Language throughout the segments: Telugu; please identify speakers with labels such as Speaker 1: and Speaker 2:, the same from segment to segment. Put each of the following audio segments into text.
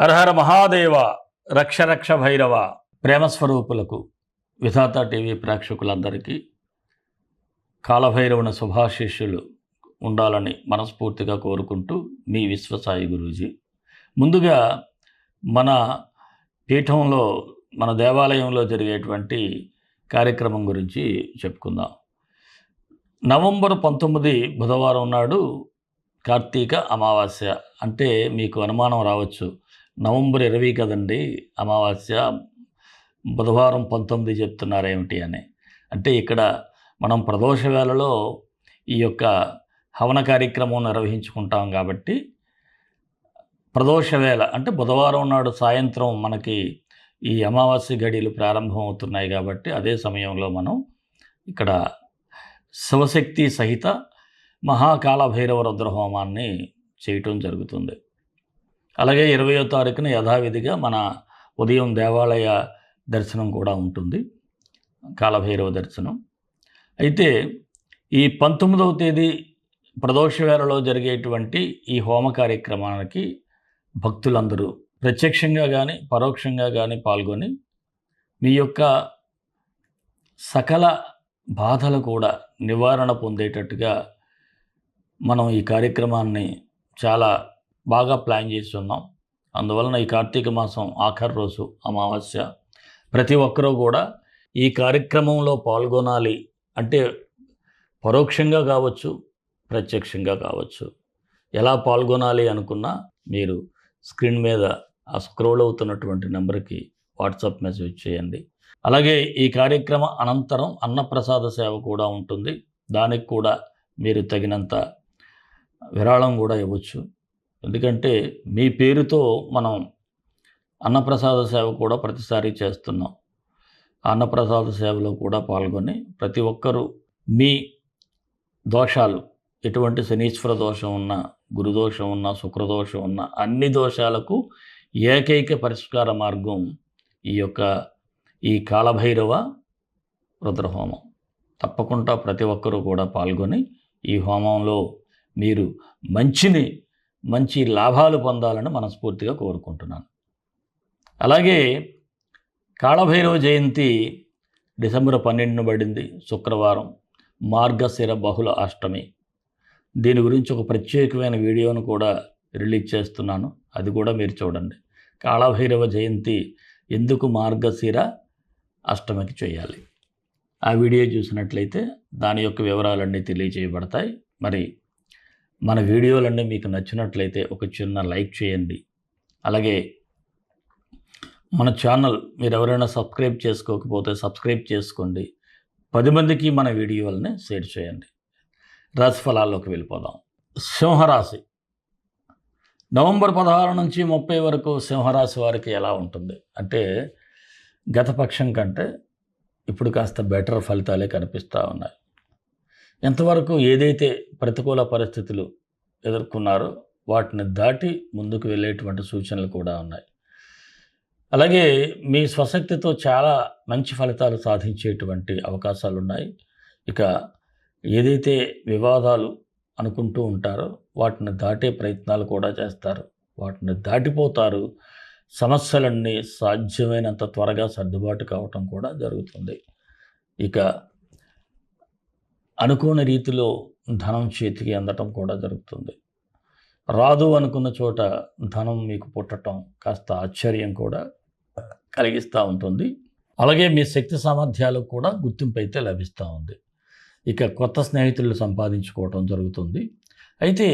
Speaker 1: హరహర మహాదేవ రక్ష రక్ష భైరవ ప్రేమస్వరూపులకు విధాత టీవీ ప్రేక్షకులందరికీ కాలభైరవుని శుభాశిష్యులు ఉండాలని మనస్ఫూర్తిగా కోరుకుంటూ మీ విశ్వసాయి గురూజీ. ముందుగా మన పీఠంలో మన దేవాలయంలో జరిగేటువంటి కార్యక్రమం గురించి చెప్పుకుందాం. నవంబర్ పంతొమ్మిది బుధవారం నాడు కార్తీక అమావాస్య అంటే మీకు అనుమానం రావచ్చు. నవంబర్ ఇరవై కదండి అమావాస్య బుధవారం పంతొమ్మిది చెప్తున్నారేమిటి అని. అంటే ఇక్కడ మనం ప్రదోష వేళలో ఈ యొక్క హవన కార్యక్రమం నిర్వహించుకుంటాం కాబట్టి ప్రదోష వేళ అంటే బుధవారం నాడు సాయంత్రం మనకి ఈ అమావాస్య గడియలు ప్రారంభం అవుతున్నాయి కాబట్టి అదే సమయంలో మనం ఇక్కడ శివశక్తి సహిత మహాకాల భైరవ రుద్రహోమాన్ని చేయటం జరుగుతుంది. అలాగే ఇరవయో తారీఖున యథావిధిగా మన ఉదయం దేవాలయ దర్శనం కూడా ఉంటుంది కాలభైరవ దర్శనం. అయితే ఈ పంతొమ్మిదవ తేదీ ప్రదోషవేళలో జరిగేటువంటి ఈ హోమ కార్యక్రమానికి భక్తులందరూ ప్రత్యక్షంగా కానీ పరోక్షంగా కానీ పాల్గొని మీ యొక్క సకల బాధలు కూడా నివారణ పొందేటట్టుగా మనం ఈ కార్యక్రమాన్ని చాలా బాగా ప్లాన్ చేసి ఉన్నాం. అందువలన ఈ కార్తీక మాసం ఆఖరి రోజు అమావాస్య. ప్రతి ఒక్కరూ కూడా ఈ కార్యక్రమంలో పాల్గొనాలి. అంటే పరోక్షంగా కావచ్చు ప్రత్యక్షంగా కావచ్చు. ఎలా పాల్గొనాలి అనుకున్నా మీరు స్క్రీన్ మీద ఆ స్క్రోల్ అవుతున్నటువంటి నెంబర్కి వాట్సాప్ మెసేజ్ చేయండి. అలాగే ఈ కార్యక్రమ అనంతరం అన్నప్రసాద సేవ కూడా ఉంటుంది. దానికి కూడా మీరు తగినంత విరాళం కూడా ఇవ్వచ్చు. ఎందుకంటే మీ పేరుతో మనం అన్నప్రసాద సేవ కూడా ప్రతిసారి చేస్తున్నాం. అన్నప్రసాద సేవలో కూడా పాల్గొని ప్రతి ఒక్కరూ మీ దోషాలు ఎటువంటి శనీశ్వర దోషం ఉన్నా గురుదోషం ఉన్నా శుక్రదోషం ఉన్నా అన్ని దోషాలకు ఏకైక పరిష్కార మార్గం ఈ యొక్క ఈ కాలభైరవ రుద్రహోమం. తప్పకుండా ప్రతి ఒక్కరూ కూడా పాల్గొని ఈ హోమంలో మీరు మంచిని మంచి లాభాలు పొందాలని మనస్ఫూర్తిగా కోరుకుంటున్నాను. అలాగే కాళభైరవ జయంతి డిసెంబర్ పన్నెండున పడింది శుక్రవారం మార్గశిర బహుళ అష్టమి. దీని గురించి ఒక ప్రత్యేకమైన వీడియోను కూడా రిలీజ్ చేస్తున్నాను అది కూడా మీరు చూడండి. కాళభైరవ జయంతి ఎందుకు మార్గశిర అష్టమికి చేయాలి? ఆ వీడియో చూసినట్లయితే దాని యొక్క వివరాలన్నీ తెలియజేయబడతాయి. మరి మన వీడియోలన్నీ మీకు నచ్చినట్లయితే ఒక చిన్న లైక్ చేయండి. అలాగే మన ఛానల్ మీరు ఎవరైనా సబ్స్క్రైబ్ చేసుకోకపోతే సబ్స్క్రైబ్ చేసుకోండి. పది మందికి మన వీడియోలని షేర్ చేయండి. రాశిఫలాల్లోకి వెళ్ళిపోదాం. సింహరాశి. నవంబర్ పదహారు నుంచి ముప్పై వరకు సింహరాశి వారికి ఎలా ఉంటుంది? అంటే గత పక్షం కంటే ఇప్పుడు కాస్త బెటర్ ఫలితాలే కనిపిస్తూ ఉన్నాయి. ఎంతవరకు ఏదైతే ప్రతికూల పరిస్థితులు ఎదుర్కొన్నారో వాటిని దాటి ముందుకు వెళ్ళేటువంటి సూచనలు కూడా ఉన్నాయి. అలాగే మీ స్వశక్తితో చాలా మంచి ఫలితాలు సాధించేటువంటి అవకాశాలు ఉన్నాయి. ఇక ఏదైతే వివాదాలు అనుకుంటూ ఉంటారో వాటిని దాటే ప్రయత్నాలు కూడా చేస్తారు. వాటిని దాటిపోతారు. సమస్యలన్నీ సాధ్యమైనంత త్వరగా సర్దుబాటు కావటం కూడా జరుగుతుంది. ఇక అనుకోని రీతిలో ధనం చేతికి అందటం కూడా జరుగుతుంది. రాదు అనుకున్న చోట ధనం మీకు పుట్టడం కాస్త ఆశ్చర్యం కూడా కలిగిస్తూ ఉంటుంది. అలాగే మీ శక్తి సామర్థ్యాలకు కూడా గుర్తింపు అయితే లభిస్తూ ఉంది. ఇక కొత్త స్నేహితులు సంపాదించుకోవటం జరుగుతుంది. అయితే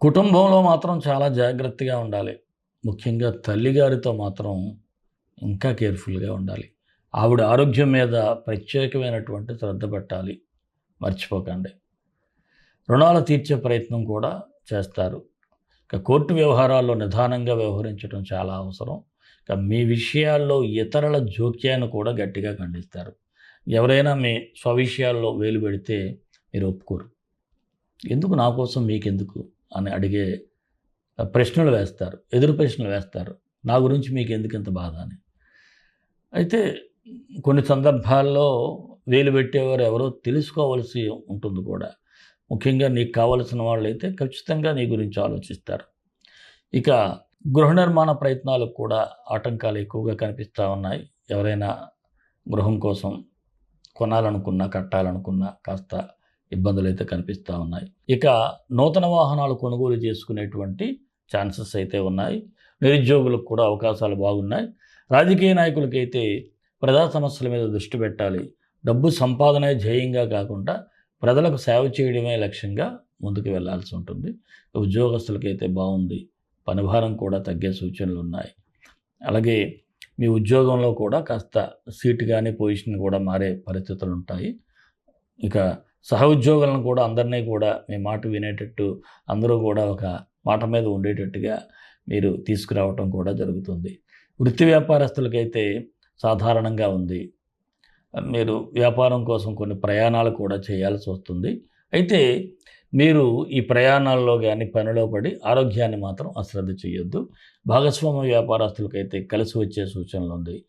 Speaker 1: కుటుంబంలో మాత్రం చాలా జాగ్రత్తగా ఉండాలి. ముఖ్యంగా తల్లిగారితో మాత్రం ఇంకా కేర్ఫుల్గా ఉండాలి. ఆవిడ ఆరోగ్యం మీద ప్రత్యేకమైనటువంటి శ్రద్ధ పెట్టాలి. మర్చిపోకండి. రుణాలు తీర్చే ప్రయత్నం కూడా చేస్తారు. ఇక కోర్టు వ్యవహారాల్లో నిదానంగా వ్యవహరించడం చాలా అవసరం. ఇక మీ విషయాల్లో ఇతరుల జోక్యాన్ని కూడా గట్టిగా ఖండిస్తారు. ఎవరైనా మీ స్వవిషయాల్లో వేలు పెడితే మీరు ఒప్పుకోరు. ఎందుకు నా కోసం మీకెందుకు అని అడిగే ప్రశ్నలు వేస్తారు. ఎదురు ప్రశ్నలు వేస్తారు. నా గురించి మీకు ఎందుకు ఇంత బాధ అని. అయితే కొన్ని సందర్భాల్లో వేలు పెట్టేవారు ఎవరో తెలుసుకోవాల్సి ఉంటుంది కూడా. ముఖ్యంగా నీకు కావలసిన వాళ్ళు అయితే ఖచ్చితంగా నీ గురించి ఆలోచిస్తారు. ఇక గృహ నిర్మాణ ప్రయత్నాలకు కూడా ఆటంకాలు ఎక్కువగా కనిపిస్తూ ఉన్నాయి. ఎవరైనా గృహం కోసం కొనాలనుకున్నా కట్టాలనుకున్నా కాస్త ఇబ్బందులు అయితే కనిపిస్తూ ఉన్నాయి. ఇక నూతన వాహనాలు కొనుగోలు చేసుకునేటువంటి ఛాన్సెస్ అయితే ఉన్నాయి. నిరుద్యోగులకు కూడా అవకాశాలు బాగున్నాయి. రాజకీయ నాయకులకైతే ప్రజా సమస్యల మీద దృష్టి పెట్టాలి. డబ్బు సంపాదనే ధ్యేయంగా కాకుండా ప్రజలకు సేవ చేయడమే లక్ష్యంగా ముందుకు వెళ్ళాల్సి ఉంటుంది. ఉద్యోగస్తులకైతే బాగుంది. పనిభారం కూడా తగ్గే సూచనలు ఉన్నాయి. అలాగే మీ ఉద్యోగంలో కూడా కాస్త సీట్ కానీ పొజిషన్ కూడా మారే పరిస్థితులు ఉంటాయి. ఇక సహ ఉద్యోగులను కూడా అందరినీ కూడా మీ మాట వినేటట్టు అందరూ కూడా ఒక మాట మీద ఉండేటట్టుగా మీరు తీసుకురావటం కూడా జరుగుతుంది. వృత్తి వ్యాపారస్తులకైతే సాధారణంగా ఉంది. మీరు వ్యాపారం కోసం కొన్ని ప్రయాణాలు కూడా చేయాల్సి వస్తుంది. అయితే మీరు ఈ ప్రయాణాల్లో కానీ పనిలో పడి ఆరోగ్యాన్ని మాత్రం అశ్రద్ధ చేయొద్దు. భాగస్వామ్య వ్యాపారస్తులకైతే కలిసి వచ్చే సూచనలు ఉంది.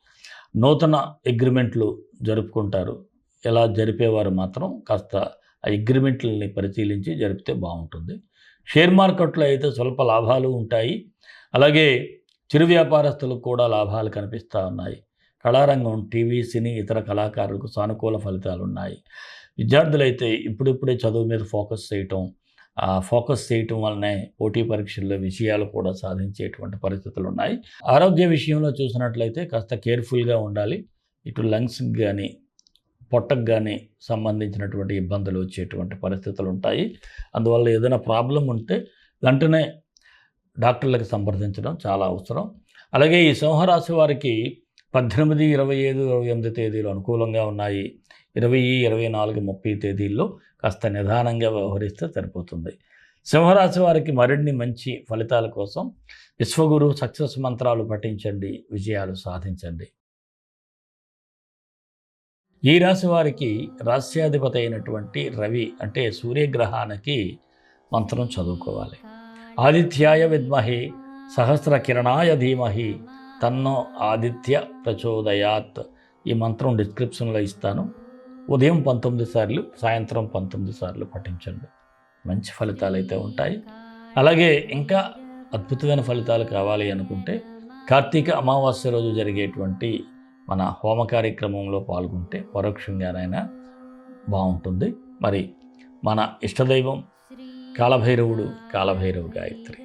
Speaker 1: నూతన అగ్రిమెంట్లు జరుపుకుంటారు. ఎలా జరిపేవారు మాత్రం కాస్త ఆ అగ్రిమెంట్లని పరిశీలించి జరిపితే బాగుంటుంది. షేర్ మార్కెట్లో అయితే స్వల్ప లాభాలు ఉంటాయి. అలాగే చిరు వ్యాపారస్తులకు కూడా లాభాలు కనిపిస్తూ ఉన్నాయి. కళారంగం టీవీ సినీ ఇతర కళాకారులకు సానుకూల ఫలితాలు ఉన్నాయి విద్యార్థులైతే ఇప్పుడిప్పుడే చదువు మీద ఫోకస్ చేయటం ఫోకస్ చేయటం వల్లనే పోటీ పరీక్షల్లో విషయాలు కూడా సాధించేటువంటి పరిస్థితులు ఉన్నాయి ఆరోగ్య విషయంలో చూసినట్లయితే కాస్త కేర్ఫుల్గా ఉండాలి. ఇటు లంగ్స్కి కానీ పొట్టకు కానీ సంబంధించినటువంటి ఇబ్బందులు వచ్చేటువంటి పరిస్థితులు ఉంటాయి అందువల్ల ఏదైనా ప్రాబ్లం ఉంటే వెంటనే డాక్టర్లకు సంప్రదించడం చాలా అవసరం. అలాగే ఈ సింహరాశి వారికి పద్దెనిమిది ఇరవై ఐదు ఇరవై ఎనిమిది తేదీలు అనుకూలంగా ఉన్నాయి. ఇరవై ఇరవై నాలుగు ముప్పై తేదీల్లో కాస్త నిదానంగా వ్యవహరిస్తే సరిపోతుంది. సింహరాశి వారికి మరిన్ని మంచి ఫలితాల కోసం విశ్వగురు సక్సెస్ మంత్రాలు పఠించండి విజయాలు సాధించండి. ఈ రాశి వారికి రాస్యాధిపతి అయినటువంటి రవి అంటే సూర్యగ్రహానికి మంత్రం చదువుకోవాలి. ఆదిత్యాయ విద్మహి సహస్ర కిరణాయ ధీమహి తన్నో ఆదిత్య ప్రచోదయాత్. ఈ మంత్రం డిస్క్రిప్షన్లో ఇస్తాను. ఉదయం పంతొమ్మిది సార్లు సాయంత్రం పంతొమ్మిది సార్లు పఠించండి. మంచి ఫలితాలు అయితే ఉంటాయి. అలాగే ఇంకా అద్భుతమైన ఫలితాలు కావాలి అనుకుంటే కార్తీక అమావాస్య రోజు జరిగేటువంటి మన హోమ కార్యక్రమంలో పాల్గొంటే పరోక్షంగానైనా బాగుంటుంది. మరి మన ఇష్టదైవం కాలభైరవుడు కాలభైరవు గాయత్రి.